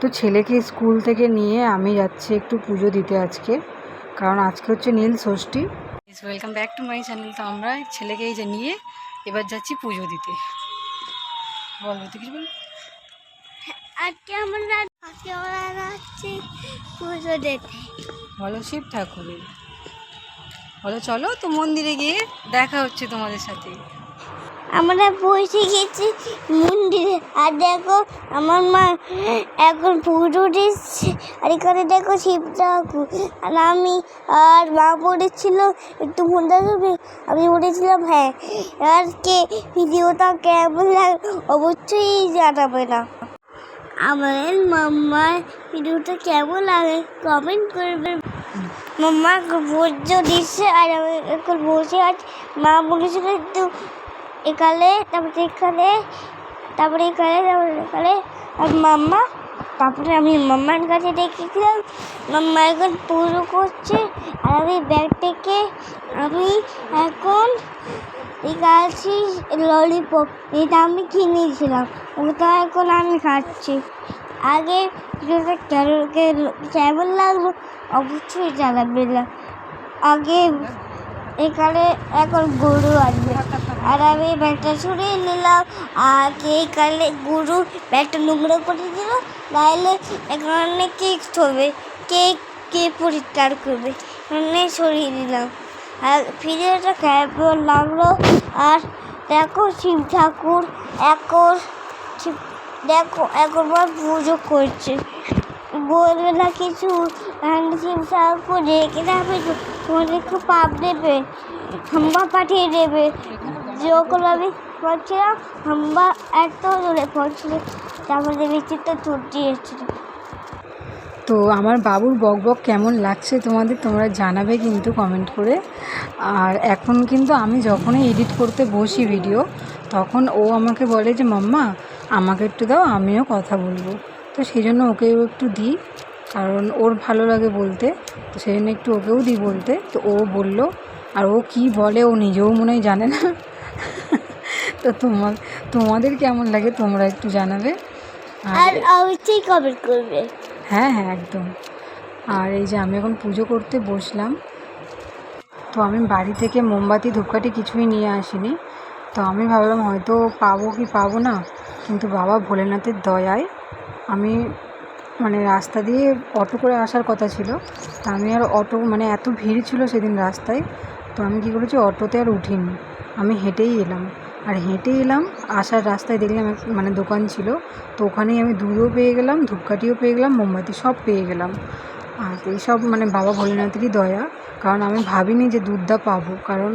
তো ছেলেকে স্কুল থেকে নিয়ে আমি যাচ্ছি একটু পুজো দিতে আজকে। কারণ আজকে হচ্ছে Nil Shashthi. Welcome back to my channel তো আমরা ছেলেকে এই যে নিয়ে এবার যাচ্ছি পুজো দিতে। বলো তুই কিছু বল। আজকে আমরা আজকে আমরা যাচ্ছি পুজো দিতে। বলো শিব ঠাকুরের। বলো চলো তো মন্দিরে গিয়ে দেখা হচ্ছে তোমাদের সাথে। আমরা পৌঁছে গেছি মন্দিরে। আর দেখো, আমার মা এখন পুজো দিচ্ছে। আর এখানে দেখো শিব ঠাকুর। আর আমি আর মা পড়েছিল একটু মনে থাকবে আমি বলেছিলাম হ্যাঁ। আর কে? ভিডিওটা কেমন লাগে, অবশ্যই জানাবে না। আমার মাম্মার ভিডিওটা কেমন লাগে কমেন্ট করবে। মাম্মা পুজো দিচ্ছে, আর আমি এখন বসে আছি। মা বলেছিল, একটু এখানে, তারপরে এখানে তারপরে এখানে তারপরে এখানে, আর মাম্মা, তারপরে আমি মাম্মার কাছে দেখেছিলাম। মাম্মা এখন পুজো করছে, আর আমি ব্যাগ থেকে, আমি এখন খাচ্ছি ললিপপ এটা আমি কিনেছিলাম, ওটা এখন আমি খাচ্ছি। আগে কেমন লাগল? অবশ্যই জানাবে না আগে এখানে এখন গরু আসবে। আর আমি ব্যাগটা সরিয়ে নিলাম। আর এখানে গরু ব্যাগটা নোংরা করে দিল নাহলে এখানে কেক হবে কেক কে পরিষ্কার করবে, এখানে ছড়িয়ে দিলাম। আর ভিডিওটা কেমন লাগল। আর দেখো শিব ঠাকুর শিব দেখো একবার পুজো করছে। বলবে না কিছু শিব ঠাকুর রেখে যাবে তো তোমাদের খুব পাপ দেবে হাম্বা পাঠিয়ে দেবে। আমি পড়ছিলাম হাম্বা এত দূরে পড়ছিল, তারপরে বৃষ্টিটা ছুটি এসেছিল। তো আমার বাবুর বক বক কেমন লাগছে তোমাদের তোমরা জানাবে কিন্তু কমেন্ট করে। আর এখন কিন্তু আমি যখনই এডিট করতে বসি ভিডিও তখন ও আমাকে বলে যে, মাম্মা, আমাকে একটু দাও, আমিও কথা বলব। তো সেই জন্য ওকেও একটু দিই, কারণ ওর ভালো লাগে বলতে। তো সেই জন্য একটু ওকেও দিই বলতে। তো ও বলল, আর ও কি বলে ও নিজেও মনে হয় জানে না। তো তোমার তোমাদের কেমন লাগে তোমরা একটু জানাবে। আর অবশ্যই কমেন্ট করবে। হ্যাঁ হ্যাঁ একদম। আর এই যে আমি এখন পুজো করতে বসলাম তো আমি বাড়ি থেকে মোমবাতি ধূপকাঠি কিছুই নিয়ে আসিনি। তো আমি ভাবলাম হয়তো পাবো কি পাবো না কিন্তু বাবা ভোলেনাথের দয়ায় আমি মানে রাস্তা দিয়ে অটো করে আসার কথা ছিল। তা আমি আর অটো মানে এত ভিড় ছিল সেদিন রাস্তায় তো আমি কী করেছি অটোতে আর উঠিনি। আমি হেঁটেই এলাম। আর হেঁটে এলাম, আসার রাস্তায় দেখলাম এক মানে দোকান ছিল। তো ওখানেই আমি দুধও পেয়ে গেলাম, ধূপকাঠিও পেয়ে গেলাম, মোমবাতি সব পেয়ে গেলাম। আর এইসব মানে বাবা ভোলেনাথেরই দয়া, কারণ আমি ভাবিনি যে দুধটা পাবো। কারণ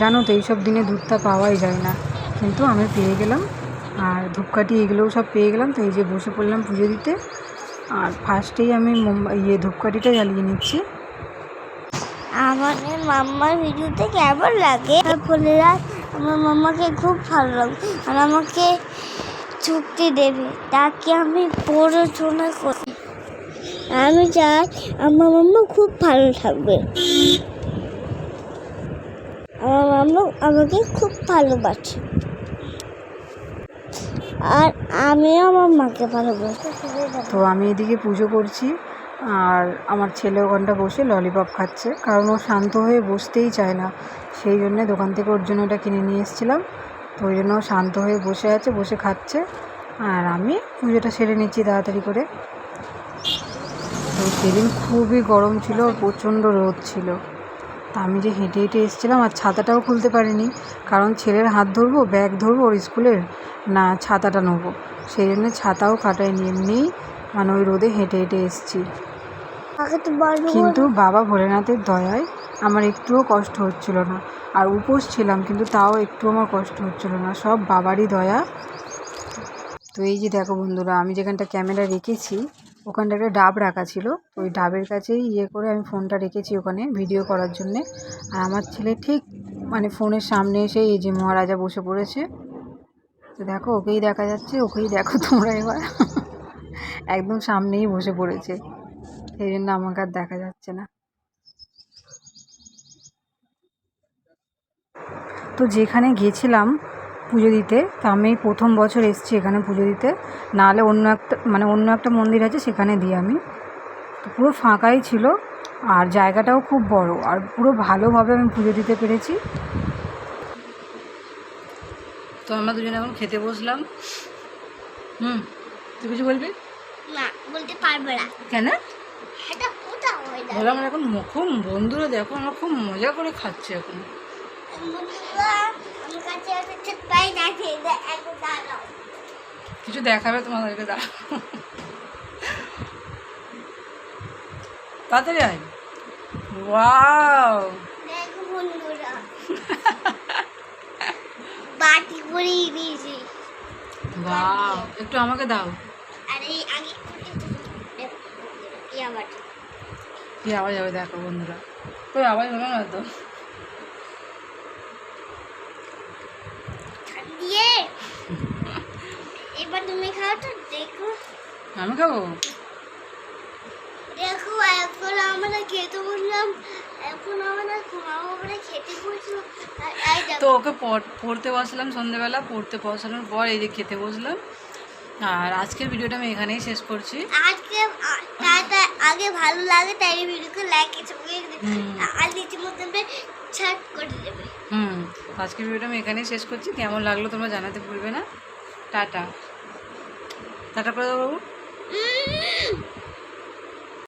জানো তো, এইসব দিনে দুধটা পাওয়াই যায় না। কিন্তু আমি পেয়ে গেলাম, আর ধূপকাঠি এগুলোও সব পেয়ে গেলাম। তো এই যে বসে পড়লাম পুজো দিতে, আর ফার্স্টেই আমি ইয়ে ধূপকাঠিটা জ্বালিয়ে নিচ্ছি। আমাদের মাম্মার ভিডিওতে কেমন লাগে? বলে আমার মামাকে খুব ভালো লাগবে আর আমাকে চুক্তি দেবে। তাকে আমি পড়াশোনা করি। আমি চাই আমার মাম্মা খুব ভালো থাকবে। আমার মাম্মা আমাকে খুব ভালোবাসে। আর আমিও আমার মাকে ভালোবাসি। তো আমি এদিকে পুজো করছি। আর আমার ছেলে ওখানটা বসে ললিপপ খাচ্ছে। কারণ ও শান্ত হয়ে বসতেই চায় না। সেই জন্যে দোকান থেকে ওর জন্য ওটা কিনে নিয়ে এসেছিলাম। তো ওই জন্য শান্ত হয়ে বসে আছে বসে খাচ্ছে। আর আমি পুজোটা সেরে নিচ্ছি তাড়াতাড়ি করে। তো সেদিন খুবই গরম ছিল আর প্রচণ্ড রোদ ছিল। তা আমি যে হেঁটে হেঁটে এসেছিলাম আর ছাতাটাও খুলতে পারিনি। কারণ ছেলের হাত ধরবো ব্যাগ ধরবো ওর স্কুলের না ছাতাটা নেব। সেই জন্য ছাতাও কাটাইনি এমনিই মানে ওই রোদে হেঁটে হেঁটে এসেছি। কিন্তু বাবা ভোলেনাথের দয়ায় আমার একটুও কষ্ট হচ্ছিল না। আর উপোস ছিলাম, কিন্তু তাও একটু আমার কষ্ট হচ্ছিল না। সব বাবারই দয়া। তো এই যে দেখো বন্ধুরা, আমি যেখানটা ক্যামেরা রেখেছি, ওখানটা একটা ডাব রাখা ছিল। ওই ডাবের কাছেই ইয়ে করে আমি ফোনটা রেখেছি ওখানে ভিডিও করার জন্যে। আর আমার ছেলে ঠিক মানে ফোনের সামনে এসে এই যে মহারাজা বসে পড়েছে। তো দেখো, ওকেই দেখা যাচ্ছে, ওকেই দেখো তোমরা এবার। একদম সামনেই বসে পড়েছে। সেই জন্য আমাকে আর দেখা যাচ্ছে না। তো যেখানে গেছিলাম পুজো দিতে তা আমি প্রথম বছর এসেছি এখানে পুজো দিতে। নাহলে অন্য একটা মানে অন্য একটা মন্দির আছে সেখানে দিই আমি। তো পুরো ফাঁকাই ছিল আর জায়গাটাও খুব বড় আর পুরো ভালোভাবে আমি পুজো দিতে পেরেছি। তো আমরা দুজনে এখন খেতে বসলাম। হুম তুই কিছু বলবি? না বলতে পারবে না। কেন? এটা ওটা হয় না বললাম এখন খুব বন্ধুরা দেখো আমরা খুব মজা করে খাচ্ছি এখন। কাছে দেখাবে তোমাদেরকে দাঁড়াও। তাড়াতাড়ি আয়। ওয়াও। বাটি ভরিয়ে দিয়েছি ওয়াও একটু আমাকে দাও। আর আগে কি আবার কি হবে দেখো বন্ধুরা। কই আওয়াজ হলো না তো দিয়ে। এবার তুমি খাও তো দেখো। আমি খাব? দেখো এখন আমরা খেতে বসলাম। এখন আমরা খেতে তো ওকে পড়- পড়তে বসলাম সন্ধেবেলা পড়তে বসানোর পর এই যে খেতে বসলাম। আর আজকের ভিডিওটা আমি এখানেই শেষ করছি। আজকে আগে ভালো লাগে তাই ভিডিওকে লাইক। আর নিচে মধ্যে ছাট করে দেবে। হুম আজকের ভিডিওটা আমি এখানেই শেষ করছি। কেমন লাগল তোমরা জানাতে ভুলবে না। টাটা। টাটা করে দাও বাবু